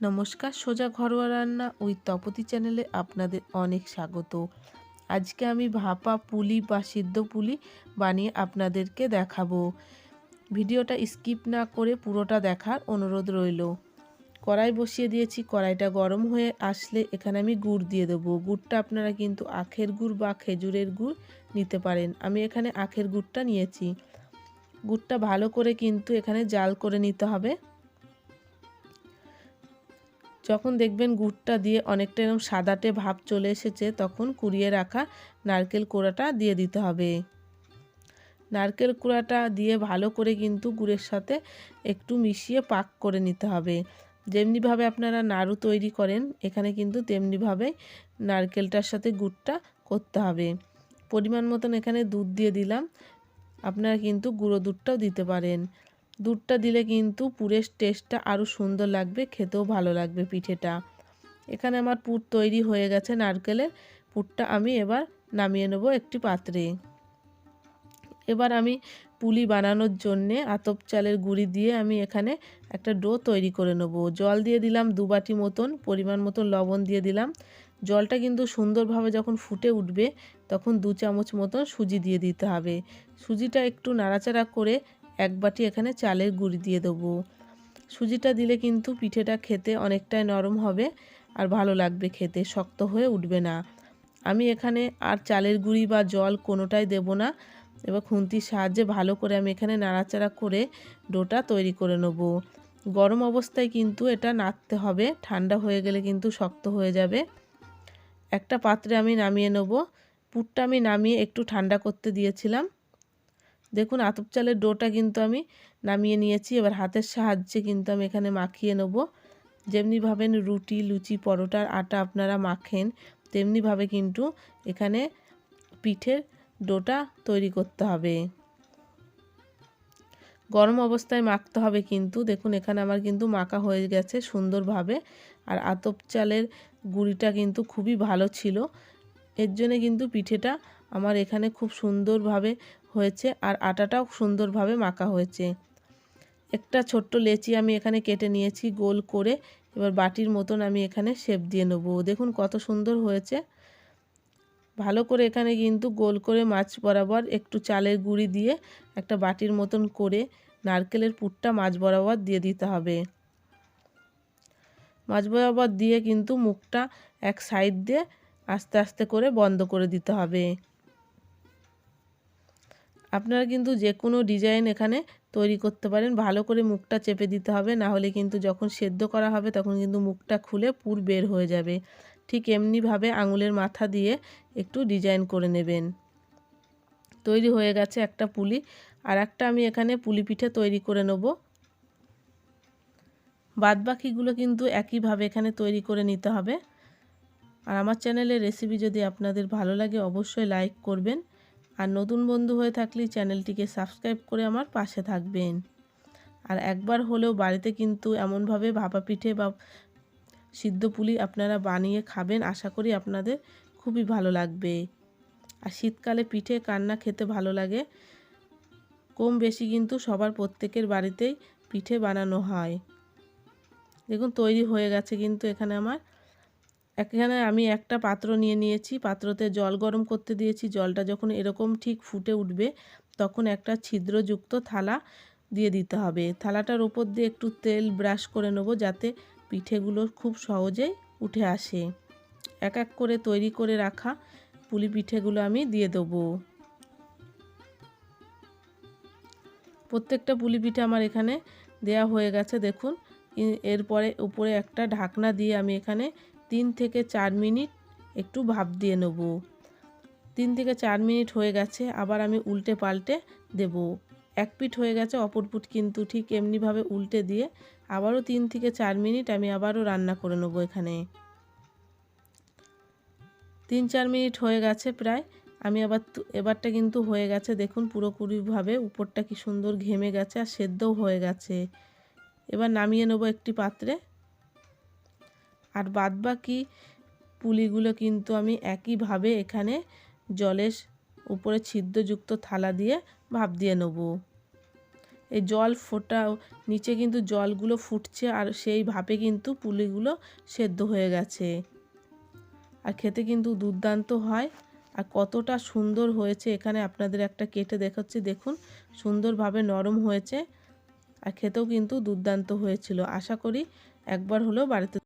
নমস্কার, সোজা ঘরোয়া রান্না ওই তপতি চ্যানেলে আপনাদের অনেক স্বাগত। আজকে আমি ভাপা পুলি বা সিদ্ধ পুলি বানিয়ে আপনাদেরকে দেখাবো। ভিডিওটা স্কিপ না করে পুরোটা দেখার অনুরোধ রইল। কড়াই বসিয়ে দিয়েছি, কড়াইটা গরম হয়ে আসলে এখানে আমি গুড় দিয়ে দেবো। গুড়টা আপনারা কিন্তু আখের গুড় বা খেজুরের গুড় নিতে পারেন। আমি এখানে আখের গুড়টা নিয়েছি। গুড়টা ভালো করে কিন্তু এখানে জাল করে নিতে হবে। যখন দেখবেন গুড়টা দিয়ে অনেকটা এরকম সাদাটে ভাব চলে এসেছে, তখন কুড়িয়ে রাখা নারকেল কোড়াটা দিয়ে দিতে হবে। নারকেল কুড়াটা দিয়ে ভালো করে কিন্তু গুড়ের সাথে একটু মিশিয়ে পাক করে নিতে হবে। যেমনিভাবে আপনারা নাড়ু তৈরি করেন, এখানে কিন্তু তেমনিভাবেই নারকেলটার সাথে গুড়টা করতে হবে। পরিমাণ মতন এখানে দুধ দিয়ে দিলাম, আপনারা কিন্তু গুঁড়ো দুধটাও দিতে পারেন। দুধটা দিলে কিন্তু পুরের টেস্টটা আরও সুন্দর লাগবে, খেতেও ভালো লাগবে পিঠেটা। এখানে আমার পুর তৈরি হয়ে গেছে নারকেলের পুরটা আমি এবার নামিয়ে নেব একটি পাত্রে। এবার আমি পুলি বানানোর জন্যে আতপ চালের গুঁড়ি দিয়ে আমি এখানে একটা ডো তৈরি করে নেব। জল দিয়ে দিলাম দু বাটি মতন, পরিমাণ মতন লবণ দিয়ে দিলাম। জলটা কিন্তু সুন্দরভাবে যখন ফুটে উঠবে, তখন দু চামচ মতন সুজি দিয়ে দিতে হবে। সুজিটা একটু নাড়াচাড়া করে এক বাটি এখানে চালের গুঁড়ি দিয়ে দেবো। সুজিটা দিলে কিন্তু পিঠেটা খেতে অনেকটাই নরম হবে আর ভালো লাগবে খেতে, শক্ত হয়ে উঠবে না। আমি এখানে আর চালের গুঁড়ি বা জল কোনোটাই দেব না। এবার খুন্তির সাহায্যে ভালো করে আমি এখানে নাড়াচাড়া করে ডোটা তৈরি করে নেব। গরম অবস্থায় কিন্তু এটা নাড়তে হবে, ঠান্ডা হয়ে গেলে কিন্তু শক্ত হয়ে যাবে। একটা পাত্রে আমি নামিয়ে নেব। পুরটা আমি নামিয়ে একটু ঠান্ডা করতে দিয়েছিলাম। দেখুন, আতপ চালের ডোটা কিন্তু আমি নামিয়ে নিয়েছি। এবার হাতের সাহায্যে কিন্তু আমি এখানে মাখিয়ে নেব। যেমনিভাবে রুটি, লুচি পরোটার আটা আপনারা মাখেন তেমনিভাবে কিন্তু এখানে পিঠের ডোটা তৈরি করতে হবে। গরম অবস্থায় মাখতে হবে কিন্তু। দেখুন, এখানে আমার কিন্তু মাখা হয়ে গেছে সুন্দরভাবে। আর আতপ চালের গুঁড়িটা কিন্তু খুবই ভালো ছিল। এর জন্যে কিন্তু পিঠেটা আমার এখানে খুব সুন্দরভাবে হয়েছে আর আটাটাও সুন্দরভাবে মাখা হয়েছে। একটা ছোট্ট লেচি আমি এখানে কেটে নিয়েছি গোল করে। এবার বাটির মতন আমি এখানে শেপ দিয়ে নেব। দেখুন কত সুন্দর হয়েছে। ভালো করে এখানে কিন্তু গোল করে মাছ বরাবর একটু চালের গুঁড়ি দিয়ে একটা বাটির মতন করে নারকেলের পুরটা মাছ বরাবর দিয়ে দিতে হবে। মাছ বরাবর দিয়ে কিন্তু মুখটা এক সাইড দিয়ে আস্তে আস্তে করে বন্ধ করে দিতে হবে। আপনারা কিন্তু যে কোনো ডিজাইন এখানে তৈরি করতে পারেন। ভালো করে মুখটা চেপে দিতে হবে, না হলে কিন্তু যখন সেদ্ধ করা হবে তখন কিন্তু মুখটা খুলে পুর বের হয়ে যাবে। ঠিক এমনিভাবে আঙুলের মাথা দিয়ে একটু ডিজাইন করে নেবেন। তৈরি হয়ে গেছে একটা পুলি। আর একটা আমি এখানে পুলি পিঠে তৈরি করে নেব। বাদবাকিগুলো কিন্তু একইভাবে এখানে তৈরি করে নিতে হবে। আর আমার চ্যানেলের রেসিপি যদি আপনাদের ভালো লাগে, অবশ্যই লাইক করবেন। আর নতুন বন্ধু হয়ে থাকলে চ্যানেলটিকে সাবস্ক্রাইব করে আমার পাশে থাকবেন। আর একবার হলেও বাড়িতে কিন্তু এমনভাবে ভাপা পিঠে বা সিদ্ধ পুলি আপনারা বানিয়ে খাবেন, আশা করি আপনাদের খুবই ভালো লাগবে। আর শীতকালে পিঠে কান্না খেতে ভালো লাগে। কম বেশি কিন্তু সবার প্রত্যেকের বাড়িতেই পিঠে বানানো হয়। দেখুন, তৈরি হয়ে গেছে কিন্তু এখানে আমার এখানে আমি একটা পাত্র নিয়ে নিয়েছি। পাত্রতে জল গরম করতে দিয়েছি। জলটা যখন এরকম ঠিক ফুটে উঠবে, তখন একটা ছিদ্রযুক্ত থালা দিয়ে দিতে হবে। থালাটার ওপর দিয়ে একটু তেল ব্রাশ করে নেব যাতে পিঠেগুলো খুব সহজেই উঠে আসে। এক এক করে তৈরি করে রাখা পুলি পিঠেগুলো আমি দিয়ে দেবো। প্রত্যেকটা পুলি পিঠে আমার এখানে দেয়া হয়ে গেছে, দেখুন। এরপরে উপরে একটা ঢাকনা দিয়ে আমি এখানে তিন থেকে চার মিনিট একটু ভাপ দিয়ে নেব। তিন থেকে চার মিনিট হয়ে গেছে, আবার আমি উল্টে পাল্টে দেব। এক পিঠ হয়ে গেছে অপর পিঠ কিন্তু ঠিক এমনিভাবে উল্টে দিয়ে আবারও তিন থেকে চার মিনিট আমি আবারও রান্না করে নেব এখানে। তিন চার মিনিট হয়ে গেছে প্রায়, আমি আবার এবারটা কিন্তু হয়ে গেছে। দেখুন পুরোপুরিভাবে উপরটা কি সুন্দর ঘেমে গেছে আর সেদ্ধও হয়ে গেছে। এবার নামিয়ে নেব একটি পাত্রে। আর বাদবাকি পুলিগুলো কিন্তু আমি একইভাবে এখানে জলের উপরে ছিদ্রযুক্ত থালা দিয়ে ভাপ দিয়ে নেব। এই জল ফোটাও, নিচে কিন্তু জলগুলো ফুটছে আর সেই ভাপে কিন্তু পুলিগুলো সেদ্ধ হয়ে গেছে। আর খেতে কিন্তু দুর্দান্ত হয় আর কতটা সুন্দর হয়েছে এখানে আপনাদের একটা কেটে দেখাচ্ছি, দেখুন, সুন্দরভাবে নরম হয়েছে আর খেতেও কিন্তু দুর্দান্ত হয়েছিল। আশা করি একবার হলেও বাড়িতে